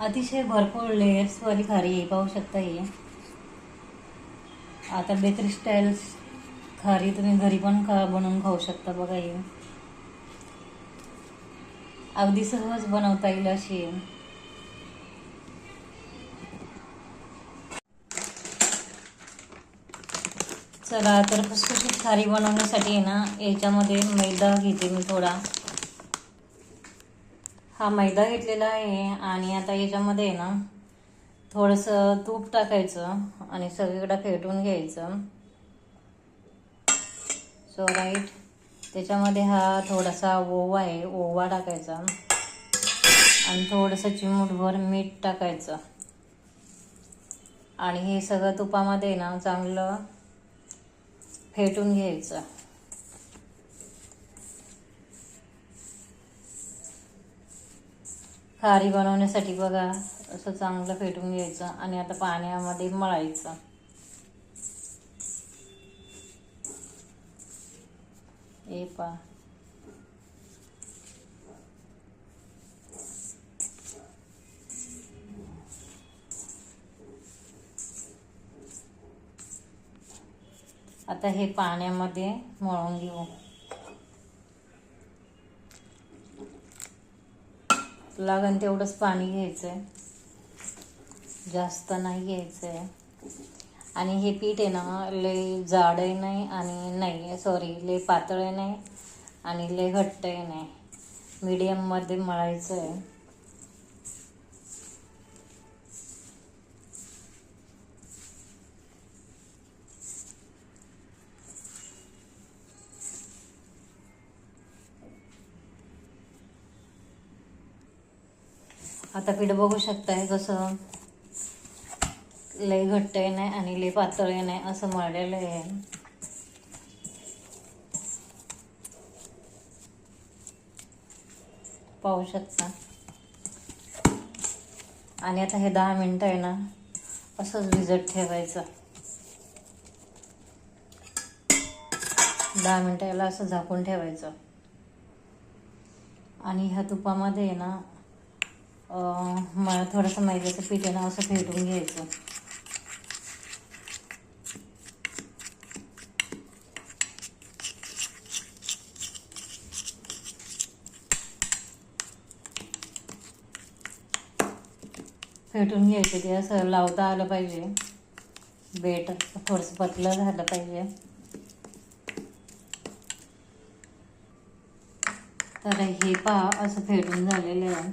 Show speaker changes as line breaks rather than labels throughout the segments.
अतिशय भरपूर लेयर्सवाली खारी आहे पाहू शकता ही. आता बेकरी स्टाईल्स खारी तुम्ही घरी पण खा बनवून खाऊ शकता बघा ही. अगदी सहज बनवता येईल अशी आहे चला तर खुसखुशीत खारी बनवण्यासाठी आहे ना याच्यामध्ये मैदा घेते मी थोडा. हा मैदा घेतलेला आहे आणि आता याच्यामध्ये आहे ना थोडंसं तूप टाकायचं आणि सगळीकडं फेटून घ्यायचं. सो राईट त्याच्यामध्ये हा थोडासा ओवा आहे ओवा टाकायचा. आणि थोडंसं चिमूटभर मीठ टाकायचं. आणि हे सगळं तुपामध्ये ना चांगलं फेटून घ्यायचं. खारी बनवण्यासाठी बघा असं चांगलं फेटून घ्यायचं आणि आता पाण्यामध्ये मळायचं. ए पा आता हे पाण्यामध्ये मळून घेऊ. लागन तेवढंच पाणी घ्यायचं आहे जास्त नाही घ्यायचं आहे आणि हे पीठ आहे ना लय जाडही नाही आणि नाही सॉरी लय पातळही नाही आणि लय घट्टही नाही. मीडियममध्ये मळायचं आहे आता पीठ बघू शकताय कसं लय घट्टही नाही आणि लय पातळही नाही असं मळलेलं आहे. पाहू शकता. आणि आता हे दहा मिनटं आहे ना असंच भिजत ठेवायचं. दहा मिनटं याला असं झाकून ठेवायचं. आणि ह्या तुपामध्ये आहे ना मला थोडंसं मैद्याचं पीठ आहे असं फेटून घ्यायचं. फेटून घ्यायचं ते असं लावता आलं पाहिजे. बेट थोडंसं पतलं झालं पाहिजे. तर हे पहा असं फेटून झालेलं आहे.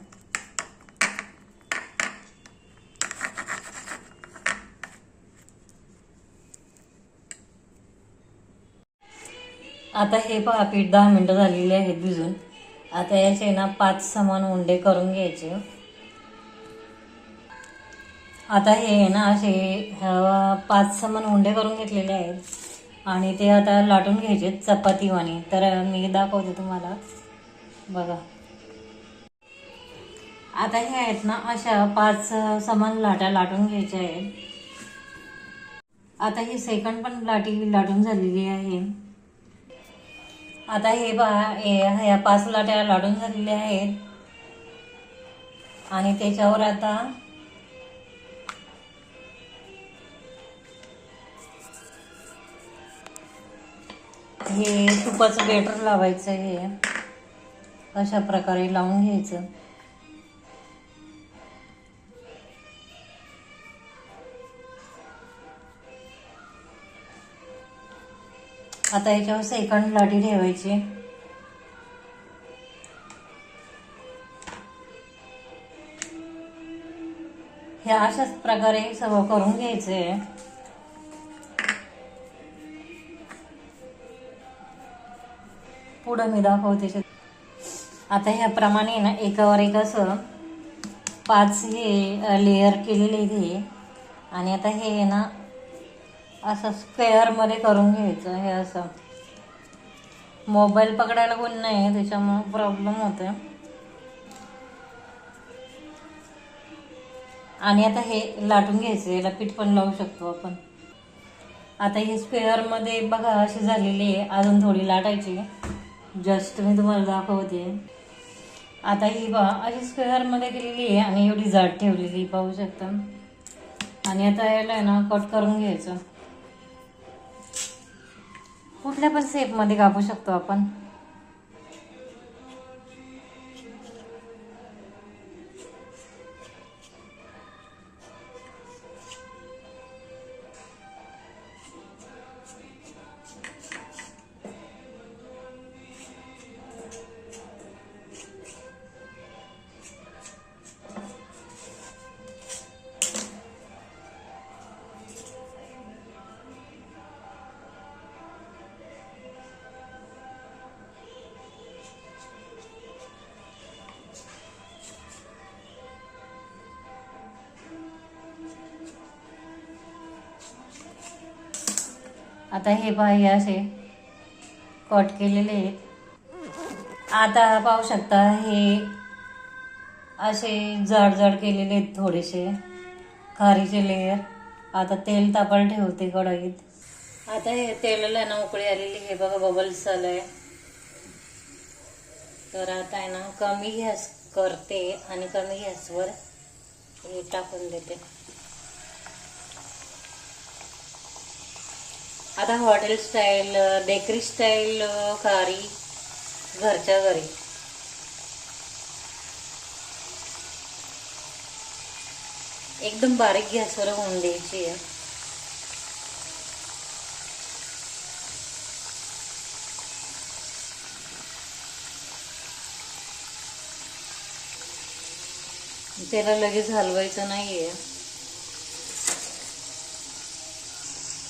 आता हे पहा पीठ दहा मिनटं झालेली आहेत भिजून. आता याचे ना पाच समान उंडे करून घ्यायचे. आता हे आहे ना असे पाच समान उंडे करून घेतलेले आहेत. आणि ते आता लाटून घ्यायचे चपातीवाणी. तर मी दाखवते तुम्हाला. बघा. आता हे आहेत ना अशा पाच समान लाटा लाटून घ्यायच्या आहेत. आता ही सेकंड पण लाटी लाटून झालेली आहे. आता हे बा ह्या पाच लाट्या लाडून झालेल्या आहेत. आणि त्याच्यावर आता हे तुपाचं बेटर लावायचं हे. अशा प्रकारे लावून घ्यायचं. आता याच्यावर सेकंड लाटी ठेवायची. ह्या अशाच प्रकारे सगळं करून घ्यायचंय पुढं मी दाखवते. आता ह्याप्रमाणे ना एकावर एक असं पाच हे लेअर केलेले हे आणि आता हे ना असं स्क्वेअरमध्ये करून घ्यायचं हे असं. मोबाईल पकडायला कोण नाही त्याच्यामुळं प्रॉब्लेम होतोय. आणि आता हे लाटून घ्यायचं याला पीठ पण लावू शकतो आपण. आता हे स्क्वेअरमध्ये बघा अशी झालेली आहे अजून थोडी लाटायची. जस्ट मी तुम्हाला दाखवते. आता ही बा अशी स्क्वेअरमध्ये केलेली आहे आणि एवढी जाड ठेवलेली पाहू शकता. आणि आता याला आहे ना कट करून घ्यायचं. कुठल्या पण शेपमध्ये कापू शकतो आपण. आता हे बाह्य असे कट केलेले आहेत. आता पाहू शकता हे असे जाड जाड केलेले आहेत थोडेसे. खारीचे लेअर आता तेल तापायला ठेवते कढईत. आता हे तेलाला ना उकळी आलेली. हे बघा बबल्स आहे तर आता आहे ना कमी गॅस करते आणि कमी गॅसवर हे टाकून देते. आता हॉटेल स्टाईल बेकरी स्टाईल खारी घरच्या घरी. एकदम बारीक गॅसवर होऊन द्यायची आहे. त्याला लगेच हलवायचं नाहीये.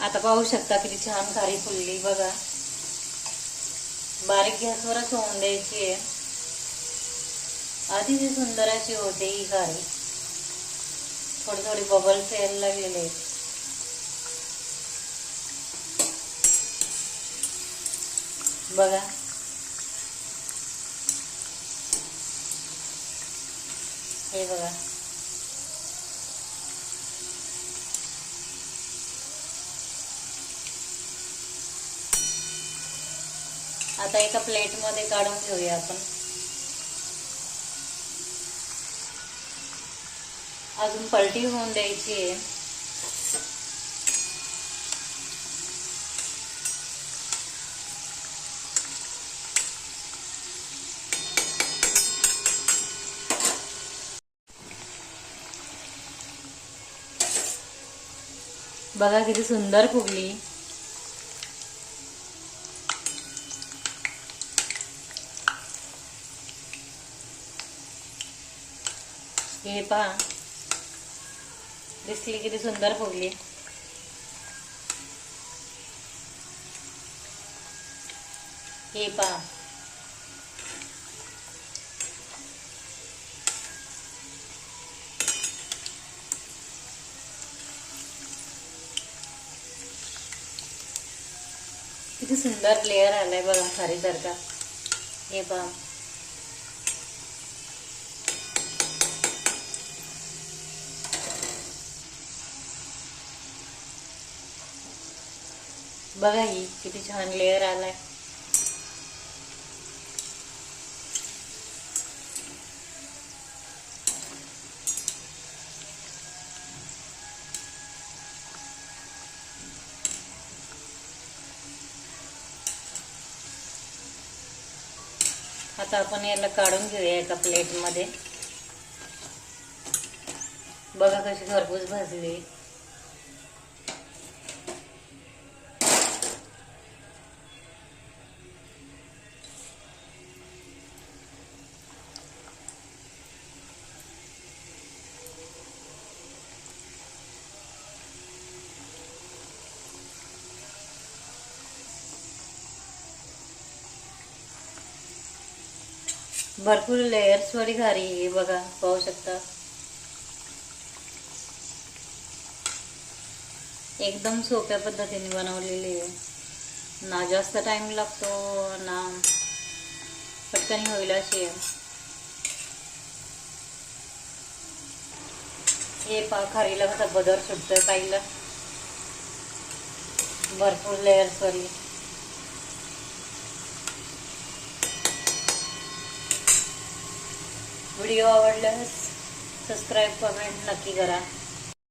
आता पाहू शकता किती छान खारी फुलली बघा. बारीक गॅसवरच होऊन द्यायची आहे. अतिशय सुंदर अशी होते ही खारी थोडी थोडी बबल्स यायला लागलेले बघा. हे बघा. आता एका प्लेटमध्ये काढून घेऊया आपण. अजून पलटी होऊन द्यायची आहे. बघा किती सुंदर फुगली. हे पहा. दिसली किती सुंदर फुगली हे पहा. किती सुंदर लेअर आलाय बघा खारीसारखा हे पहा. बघा ही किती छान लेअर आलाय. आता आपण याला काढून घेऊया एका प्लेटमध्ये बघा कशी खरपूस भाजली. भरपूर लेयर्स वाली घारी आहे बघा पाहू शकता. एकदम सोप्या पद्धतीने बनवलेली आहे. ना जास्त टाइम लागतो ना पटकन होईल अशी आहे. हे पा खारीला कसा बदर सुटतोय पाहिलं. भरपूर लेयर्स व्हिडिओ आवडल्यास सबस्क्राईब कमेंट नक्की करा.